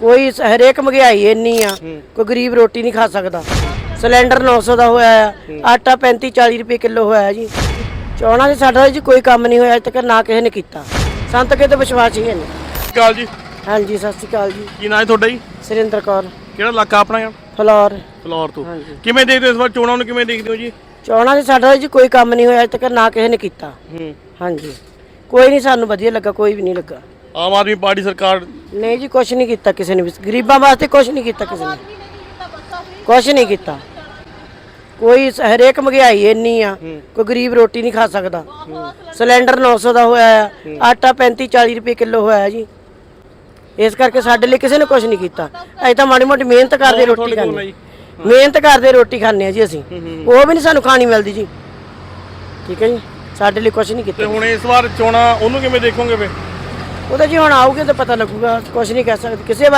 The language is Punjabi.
ਕੋਈ ਸ- ਹਰੇਕ ਮਹਿੰਗਾਈ ਇੰਨੀ ਆ ਕੋਈ ਗਰੀਬ ਰੋਟੀ ਨਹੀਂ ਖਾ ਸਕਦਾ। ਸਿਲੰਡਰ 900 ਦਾ ਹੋਇਆ ਆ ਆਟਾ 35 40 ਰੁਪਏ ਕਿਲੋ ਹੋਇਆ ਜੀ। ਚੋਣਾਂ 'ਚ ਸਾਡਾ ਜੀ ਕੋਈ ਕੰਮ ਨਹੀਂ ਹੋਇਆ ਅਜੇ ਤੱਕ ਨਾ ਕਿਸੇ ਨੇ ਕੀਤਾ। ਸੰਤ ਕਿਤੇ ਵਿਸ਼ਵਾਸ ਹੀ ਹੈ ਨਹੀਂ। ਅਕਾਲ ਜੀ। ਹਾਂਜੀ ਸਤਿ ਸ਼੍ਰੀ ਅਕਾਲ ਜੀ। ਕੀ ਨਾਂ ਹੈ ਤੁਹਾਡਾ ਜੀ? ਸੁਰਿੰਦਰ ਕੌਰ। ਕਿਹੜਾ ਇਲਾਕਾ ਆਪਣਾ ਆ? ਫਲੋਰ। ਫਲੋਰ ਤੋਂ। ਹਾਂਜੀ। ਕਿਵੇਂ ਦੇਖਦੇ ਹੋ ਇਸ ਵਾਰ ਚੋਣਾਂ ਨੂੰ ਕਿਵੇਂ ਦੇਖਦੇ ਹੋ ਜੀ? ਚੋਣਾਂ 'ਚ ਸਾਡਾ ਜੀ ਕੋਈ ਕੰਮ ਨਹੀਂ ਹੋਇਆ ਅਜੇ ਤੱਕ ਨਾ ਕਿਸੇ ਨੇ ਕੀਤਾ। ਹੂੰ। ਹਾਂਜੀ। ਕੋਈ ਨਹੀਂ ਸਾਨੂੰ ਵਧੀਆ ਲੱਗਾ ਕੋਈ ਵੀ ਨਹੀਂ ਲੱਗਾ। ਆਮ ਆਦਮੀ ਪਾਰਟੀ ਸਰਕਾਰ ਨਹੀਂ ਜੀ ਕੁਛ ਨਹੀਂ ਕੀਤਾ ਕਿਸੇ ਨੇ ਵੀ। ਗਰੀਬਾਂ ਵਾਸਤੇ ਕੁਛ ਨਹੀਂ ਕੀਤਾ ਕਿਸੇ ਨੇ। ਕੁਛ ਨਹੀਂ ਕੀਤਾ। ਕੋਈ ਹਰੇਕ ਮਹਿੰਗਾਈ ਇੰਨੀ ਆ ਕੋਈ ਗਰੀਬ ਰੋਟੀ ਨਹੀਂ ਖਾ ਸਕਦਾ। ਸਿਲੰਡਰ 900 ਦਾ ਹੋਇਆ ਆ ਆਟਾ 35 40 ਰੁਪਏ ਕਿਲੋ ਹੋਇਆ ਜੀ। ਇਸ ਕਰਕੇ ਸਾਡੇ ਲਈ ਕਿਸੇ ਨੇ ਕੁਛ ਨਹੀਂ ਕੀਤਾ। ਅਸੀਂ ਤਾਂ ਮਾੜੀ ਮੋਟੀ ਮਿਹਨਤ ਕਰਦੇ ਰੋਟੀ ਖਾਂਦੇ? ਮਿਹਨਤ ਕਰਦੇ ਰੋਟੀ ਖਾਂਦੇ ਆ ਜੀ ਅਸੀਂ। ਉਹ ਵੀ ਨਹੀਂ ਸਾਨੂੰ ਖਾਣੀ ਮਿਲਦੀ ਜੀ। ਠੀਕ ਹੈ ਜੀ। ਸਾਡੇ ਲਈ ਕੁਛ ਨਹੀਂ ਤੇ ਕੀਤਾ। ਹੁਣ ਇਸ ਵਾਰ ਚੋਣਾਂ ਉਹਨੂੰ ਕਿਵੇਂ ਦੇਖੋਗੇ ਵੇ ਉਹਦਾ ਜੀ ਹੁਣ ਆਉਗੇ ਤਾਂ ਪਤਾ ਲੱਗੂਗਾ ਕੁਛ ਨਹੀਂ ਕਹਿ ਸਕਦੇ। ਕਿਸੇ ਬਾਰੇ